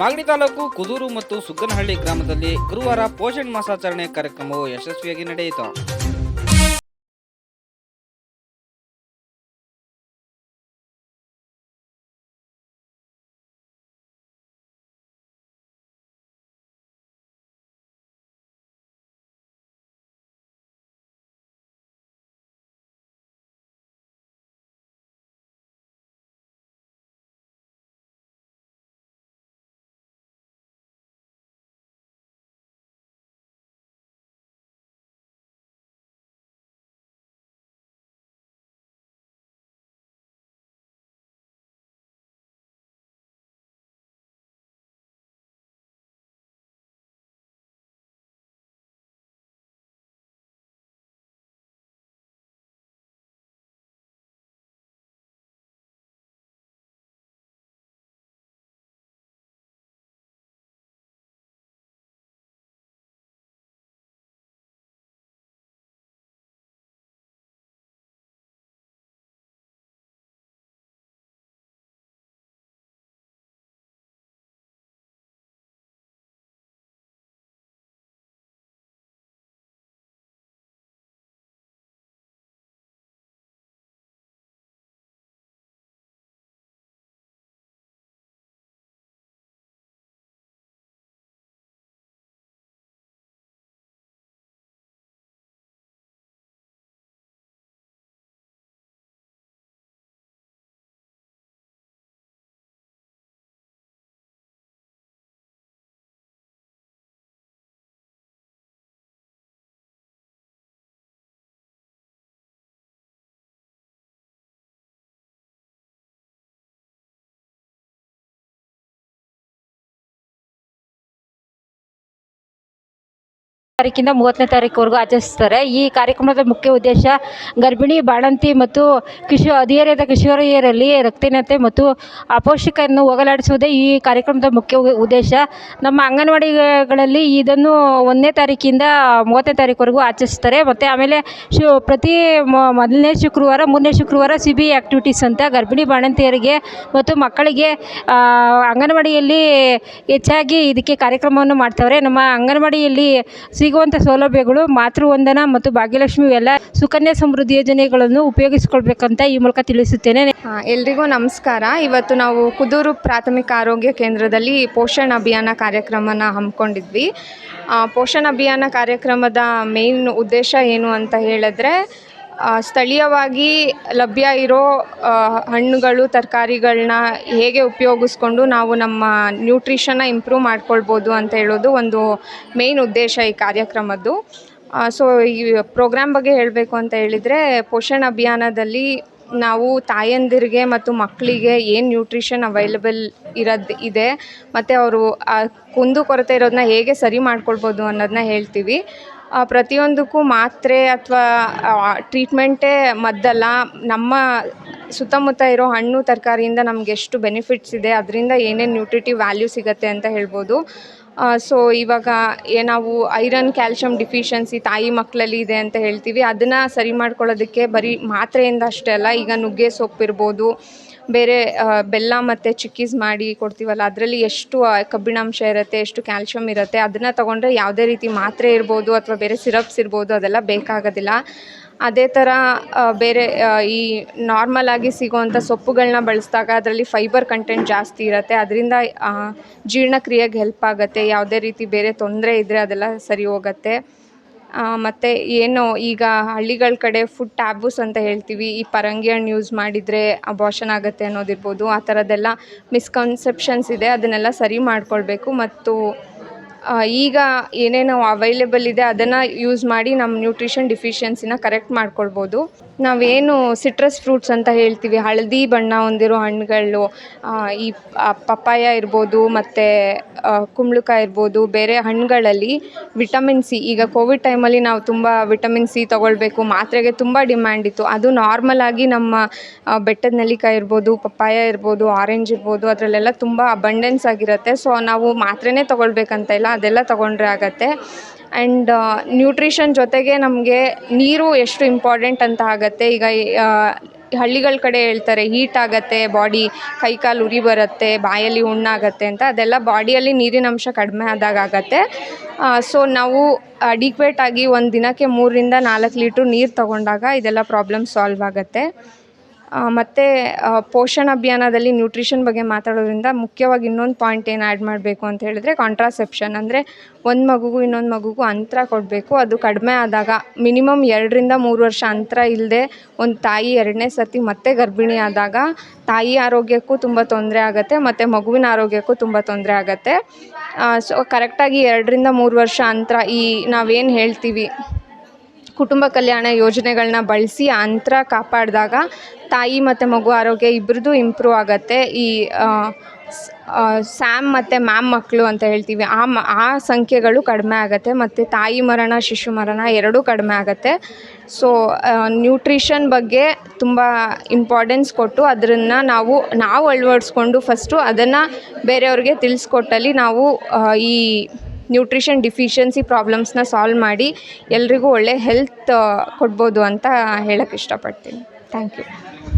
ಮಾಗಡಿ ತಾಲೂಕು ಕುದೂರು ಮತ್ತು ಸುಗ್ಗನಹಳ್ಳಿ ಗ್ರಾಮದಲ್ಲಿ ಗುರುವಾರ ಪೋಷಣ್ ಮಾಸಾಚರಣೆ ಕಾರ್ಯಕ್ರಮವು ಯಶಸ್ವಿಯಾಗಿ ನಡೆಯಿತು. ತಾರೀಕಿಂದ ಮೂವತ್ತನೇ ತಾರೀಕುವರೆಗೂ ಆಚರಿಸ್ತಾರೆ. ಈ ಕಾರ್ಯಕ್ರಮದ ಮುಖ್ಯ ಉದ್ದೇಶ ಗರ್ಭಿಣಿ, ಬಾಣಂತಿ ಮತ್ತು ಕಿಶೋ ಹದಿಹರೆಯದ ಕಿಶೋರಿಯರಲ್ಲಿ ರಕ್ತಹೀನತೆ ಮತ್ತು ಅಪೌಷ್ಟಿಕವನ್ನು ಹೋಗಲಾಡಿಸುವುದೇ ಈ ಕಾರ್ಯಕ್ರಮದ ಮುಖ್ಯ ಉದ್ದೇಶ. ನಮ್ಮ ಅಂಗನವಾಡಿಗಳಲ್ಲಿ ಇದನ್ನು ಒಂದನೇ ತಾರೀಕಿಂದ ಮೂವತ್ತನೇ ತಾರೀಕುವರೆಗೂ ಆಚರಿಸ್ತಾರೆ. ಮತ್ತು ಆಮೇಲೆ ಶು, ಪ್ರತಿ ಮೊದಲನೇ ಶುಕ್ರವಾರ, ಮೂರನೇ ಶುಕ್ರವಾರ ಸಿ ಬಿ ಆ್ಯಕ್ಟಿವಿಟೀಸ್ ಅಂತ ಗರ್ಭಿಣಿ, ಬಾಣಂತಿಯರಿಗೆ ಮತ್ತು ಮಕ್ಕಳಿಗೆ ಅಂಗನವಾಡಿಯಲ್ಲಿ ಹೆಚ್ಚಾಗಿ ಇದಕ್ಕೆ ಕಾರ್ಯಕ್ರಮವನ್ನು ಮಾಡ್ತವ್ರೆ. ನಮ್ಮ ಅಂಗನವಾಡಿಯಲ್ಲಿ ಸಿಗುವಂಥ ಸೌಲಭ್ಯಗಳು, ಮಾತೃವಂದನಾ ಮತ್ತು ಭಾಗ್ಯಲಕ್ಷ್ಮಿ ಎಲ್ಲ ಸುಕನ್ಯಾ ಸಮೃದ್ಧಿ ಯೋಜನೆಗಳನ್ನು ಉಪಯೋಗಿಸ್ಕೊಳ್ಬೇಕಂತ ಈ ಮೂಲಕ ತಿಳಿಸುತ್ತೇನೆ. ಎಲ್ರಿಗೂ ನಮಸ್ಕಾರ. ಇವತ್ತು ನಾವು ಕುದೂರು ಪ್ರಾಥಮಿಕ ಆರೋಗ್ಯ ಕೇಂದ್ರದಲ್ಲಿ ಪೋಷಣ ಅಭಿಯಾನ ಕಾರ್ಯಕ್ರಮನ ಹಮ್ಮಿಕೊಂಡಿದ್ವಿ. ಪೋಷಣ ಅಭಿಯಾನ ಕಾರ್ಯಕ್ರಮದ ಮೇನ್ ಉದ್ದೇಶ ಏನು ಅಂತ ಹೇಳಿದ್ರೆ ಸ್ಥಳೀಯವಾಗಿ ಲಭ್ಯ ಇರೋ ಹಣ್ಣುಗಳು ತರಕಾರಿಗಳನ್ನ ಹೇಗೆ ಉಪಯೋಗಿಸ್ಕೊಂಡು ನಾವು ನಮ್ಮ ನ್ಯೂಟ್ರಿಷನ್ನ ಇಂಪ್ರೂವ್ ಮಾಡ್ಕೊಳ್ಬೋದು ಅಂತ ಹೇಳೋದು ಒಂದು ಮೇನ್ ಉದ್ದೇಶ ಈ ಕಾರ್ಯಕ್ರಮದ್ದು. ಸೊ ಈ ಪ್ರೋಗ್ರಾಮ್ ಬಗ್ಗೆ ಹೇಳಬೇಕು ಅಂತ ಹೇಳಿದರೆ ಪೋಷಣ್ ಅಭಿಯಾನದಲ್ಲಿ ನಾವು ತಾಯಂದಿರಿಗೆ ಮತ್ತು ಮಕ್ಕಳಿಗೆ ಏನು ನ್ಯೂಟ್ರಿಷನ್ ಅವೈಲಬಲ್ ಇರೋದು ಇದೆ ಮತ್ತು ಅವರು ಕುಂದು ಕೊರತೆ ಇರೋದನ್ನ ಹೇಗೆ ಸರಿ ಮಾಡ್ಕೊಳ್ಬೋದು ಅನ್ನೋದನ್ನ ಹೇಳ್ತೀವಿ. ಆ, ಪ್ರತಿಯೊಂದಕ್ಕೂ ಮಾತ್ರೆ ಅಥವಾ ಟ್ರೀಟ್ಮೆಂಟೇ ಮದ್ದಲ್ಲ. ನಮ್ಮ ಸುತ್ತಮುತ್ತ ಇರೋ ಹಣ್ಣು, ತರಕಾರಿಯಿಂದ ನಮ್ಗೆ ಎಷ್ಟು ಬೆನಿಫಿಟ್ಸ್ ಇದೆ, ಅದರಿಂದ ಏನೇನು ನ್ಯೂಟ್ರಿಟಿವ್ ವ್ಯಾಲ್ಯೂ ಸಿಗುತ್ತೆ ಅಂತ ಹೇಳ್ಬೋದು. ಸೊ ಇವಾಗ ಏ, ನಾವು ಐರನ್, ಕ್ಯಾಲ್ಶಿಯಂ ಡಿಫಿಷಿಯನ್ಸಿ ತಾಯಿ ಮಕ್ಕಳಲ್ಲಿ ಇದೆ ಅಂತ ಹೇಳ್ತೀವಿ. ಅದನ್ನು ಸರಿ ಮಾಡ್ಕೊಳ್ಳೋದಕ್ಕೆ ಬರೀ ಮಾತ್ರೆಯಿಂದ ಅಷ್ಟೇ ಅಲ್ಲ, ಈಗ ನುಗ್ಗೆ ಸೊಪ್ಪು ಇರ್ಬೋದು, ಬೇರೆ ಬೆಲ್ಲ ಮತ್ತು ಚಿಕ್ಕೀಸ್ ಮಾಡಿ ಕೊಡ್ತೀವಲ್ಲ, ಅದರಲ್ಲಿ ಎಷ್ಟು ಕಬ್ಬಿಣಾಂಶ ಇರುತ್ತೆ, ಎಷ್ಟು ಕ್ಯಾಲ್ಶಿಯಂ ಇರುತ್ತೆ, ಅದನ್ನು ತೊಗೊಂಡ್ರೆ ಯಾವುದೇ ರೀತಿ ಮಾತ್ರೆ ಇರ್ಬೋದು ಅಥವಾ ಬೇರೆ ಸಿರಪ್ಸ್ ಇರ್ಬೋದು, ಅದೆಲ್ಲ ಬೇಕಾಗೋದಿಲ್ಲ. ಅದೇ ಥರ ಬೇರೆ ಈ ನಾರ್ಮಲ್ ಆಗಿ ಸಿಗೋವಂಥ ಸೊಪ್ಪುಗಳನ್ನ ಬಳಸಿದಾಗ ಅದರಲ್ಲಿ ಫೈಬರ್ ಕಂಟೆಂಟ್ ಜಾಸ್ತಿ ಇರುತ್ತೆ. ಅದರಿಂದ ಜೀರ್ಣಕ್ರಿಯೆಗೆ ಹೆಲ್ಪ್ ಆಗುತ್ತೆ. ಯಾವುದೇ ರೀತಿ ಬೇರೆ ತೊಂದರೆ ಇದ್ದರೆ ಅದೆಲ್ಲ ಸರಿ ಹೋಗುತ್ತೆ. ಮತ್ತು ಏನು, ಈಗ ಹಳ್ಳಿಗಳ ಕಡೆ ಫುಡ್ ಟ್ಯಾಬೂಸ್ ಅಂತ ಹೇಳ್ತೀವಿ. ಈ ಪರಂಗಿ ಹಣ್ಣು ಯೂಸ್ ಮಾಡಿದರೆ ಅಬಾರ್ಷನ್ ಆಗುತ್ತೆ ಅನ್ನೋದಿರ್ಬೋದು. ಆ ಥರದ್ದೆಲ್ಲ ಮಿಸ್ಕನ್ಸೆಪ್ಷನ್ಸ್ ಇದೆ. ಅದನ್ನೆಲ್ಲ ಸರಿ ಮಾಡಿಕೊಳ್ಬೇಕು. ಮತ್ತು ಈಗ ಏನೇನು ಅವೈಲೇಬಲ್ ಇದೆ ಅದನ್ನು ಯೂಸ್ ಮಾಡಿ ನಮ್ಮ ನ್ಯೂಟ್ರಿಷನ್ ಡಿಫಿಷಿಯನ್ಸಿನ ಕರೆಕ್ಟ್ ಮಾಡ್ಕೊಳ್ಬೋದು. ನಾವೇನು ಸಿಟ್ರಸ್ ಫ್ರೂಟ್ಸ್ ಅಂತ ಹೇಳ್ತೀವಿ, ಹಳದಿ ಬಣ್ಣ ಹೊಂದಿರೋ ಹಣ್ಣುಗಳು ಈ ಪಪ್ಪಾಯ ಇರ್ಬೋದು ಮತ್ತು ಕುಂಬಳಕಾಯಿ ಇರ್ಬೋದು, ಬೇರೆ ಹಣ್ಣುಗಳಲ್ಲಿ ವಿಟಮಿನ್ ಸಿ ಈಗ ಕೋವಿಡ್ ಟೈಮಲ್ಲಿ ನಾವು ತುಂಬ ವಿಟಮಿನ್ ಸಿ ತೊಗೊಳ್ಬೇಕು, ಮಾತ್ರೆಗೆ ತುಂಬ ಡಿಮ್ಯಾಂಡ್ ಇತ್ತು. ಅದು ನಾರ್ಮಲ್ ಆಗಿ ನಮ್ಮ ಬೆಟ್ಟದ ನೆಲ್ಲಿಕಾಯಿ ಇರ್ಬೋದು, ಪಪ್ಪಾಯ ಇರ್ಬೋದು ಆರೆಂಜ್ ಇರ್ಬೋದು, ಅದರಲ್ಲೆಲ್ಲ ತುಂಬ ಅಬಂಡೆನ್ಸ್ ಆಗಿರುತ್ತೆ. ಸೊ ನಾವು ಮಾತ್ರೆನೇ ತೊಗೊಳ್ಬೇಕಂತ ಇಲ್ಲ ಅದೆಲ್ಲ ತೊಗೊಂಡ್ರೆ ಆಗತ್ತೆ. ಆ್ಯಂಡ್ ನ್ಯೂಟ್ರಿಷನ್ ಜೊತೆಗೆ ನಮಗೆ ನೀರು ಎಷ್ಟು ಇಂಪಾರ್ಟೆಂಟ್ ಅಂತ ಆಗುತ್ತೆ. ಈಗ ಹಳ್ಳಿಗಳ ಕಡೆ ಹೇಳ್ತಾರೆ ಹೀಟ್ ಆಗುತ್ತೆ ಬಾಡಿ ಕೈ ಕಾಲು ಉರಿ ಬರುತ್ತೆ, ಬಾಯಲ್ಲಿ ಹುಣ್ಣಾಗತ್ತೆ ಅಂತ. ಅದೆಲ್ಲ ಬಾಡಿಯಲ್ಲಿ ನೀರಿನ ಅಂಶ ಕಡಿಮೆ ಆದಾಗ ಆಗತ್ತೆ. ಸೊ ನಾವು ಅಡಿಕ್ವೇಟ್ ಆಗಿ ಒಂದು ದಿನಕ್ಕೆ ಮೂರರಿಂದ ನಾಲ್ಕು ಲೀಟ್ರ್ ನೀರು ತಗೊಂಡಾಗ ಇದೆಲ್ಲ ಪ್ರಾಬ್ಲಮ್ ಸಾಲ್ವ್ ಆಗುತ್ತೆ. ಮತ್ತು ಪೋಷಣ ಅಭಿಯಾನದಲ್ಲಿ ನ್ಯೂಟ್ರಿಷನ್ ಬಗ್ಗೆ ಮಾತಾಡೋದ್ರಿಂದ ಮುಖ್ಯವಾಗಿ ಇನ್ನೊಂದು ಪಾಯಿಂಟ್ ಏನು ಆ್ಯಡ್ ಮಾಡಬೇಕು ಅಂತ ಹೇಳಿದ್ರೆ ಕಾಂಟ್ರಾಸೆಪ್ಷನ್ ಅಂದರೆ ಒಂದು ಮಗುಗೂ ಇನ್ನೊಂದು ಮಗುಗೂ ಅಂತರ ಕೊಡಬೇಕು. ಅದು ಕಡಿಮೆ ಆದಾಗ ಮಿನಿಮಮ್ ಎರಡರಿಂದ ಮೂರು ವರ್ಷ ಅಂತರ ಇಲ್ಲದೆ ಒಂದು ತಾಯಿ ಎರಡನೇ ಸರ್ತಿ ಮತ್ತೆ ಗರ್ಭಿಣಿ ಆದಾಗ ತಾಯಿ ಆರೋಗ್ಯಕ್ಕೂ ತುಂಬ ತೊಂದರೆ ಆಗುತ್ತೆ, ಮತ್ತು ಮಗುವಿನ ಆರೋಗ್ಯಕ್ಕೂ ತುಂಬ ತೊಂದರೆ ಆಗುತ್ತೆ. ಸೊ ಕರೆಕ್ಟಾಗಿ ಎರಡರಿಂದ ಮೂರು ವರ್ಷ ಅಂತರ ಈ ನಾವೇನು ಹೇಳ್ತೀವಿ? ಕುಟುಂಬ ಕಲ್ಯಾಣ ಯೋಜನೆಗಳನ್ನ ಬಳಸಿ ಅಂತರ ಕಾಪಾಡಿದಾಗ ತಾಯಿ ಮತ್ತು ಮಗು ಆರೋಗ್ಯ ಇಬ್ಬರದ್ದು ಇಂಪ್ರೂವ್ ಆಗುತ್ತೆ. ಈ ಸ್ಯಾಮ್ ಮತ್ತು ಮ್ಯಾಮ್ ಮಕ್ಕಳು ಅಂತ ಹೇಳ್ತೀವಿ. ಆ ಮ, ಆ ಸಂಖ್ಯೆಗಳು ಕಡಿಮೆ ಆಗುತ್ತೆ ಮತ್ತು ತಾಯಿ ಮರಣ, ಶಿಶು ಮರಣ ಎರಡೂ ಕಡಿಮೆ ಆಗುತ್ತೆ. ಸೊ ನ್ಯೂಟ್ರಿಷನ್ ಬಗ್ಗೆ ತುಂಬ ಇಂಪಾರ್ಟೆನ್ಸ್ ಕೊಟ್ಟು ಅದನ್ನು ನಾವು ನಾವು ಅಳವಡಿಸ್ಕೊಂಡು ಫಸ್ಟು ಅದನ್ನು ಬೇರೆಯವ್ರಿಗೆ ತಿಳಿಸ್ಕೊಟ್ಟಲ್ಲಿ ನಾವು ಈ ನ್ಯೂಟ್ರಿಷನ್ ಡಿಫಿಷಿಯನ್ಸಿ ಪ್ರಾಬ್ಲಮ್ಸ್ನ ಸಾಲ್ವ್ ಮಾಡಿ ಎಲ್ರಿಗೂ ಒಳ್ಳೆ ಹೆಲ್ತ್ ಕೊಡ್ಬೋದು ಅಂತ ಹೇಳಕ್ಕೆ ಇಷ್ಟಪಡ್ತೀನಿ. Thank you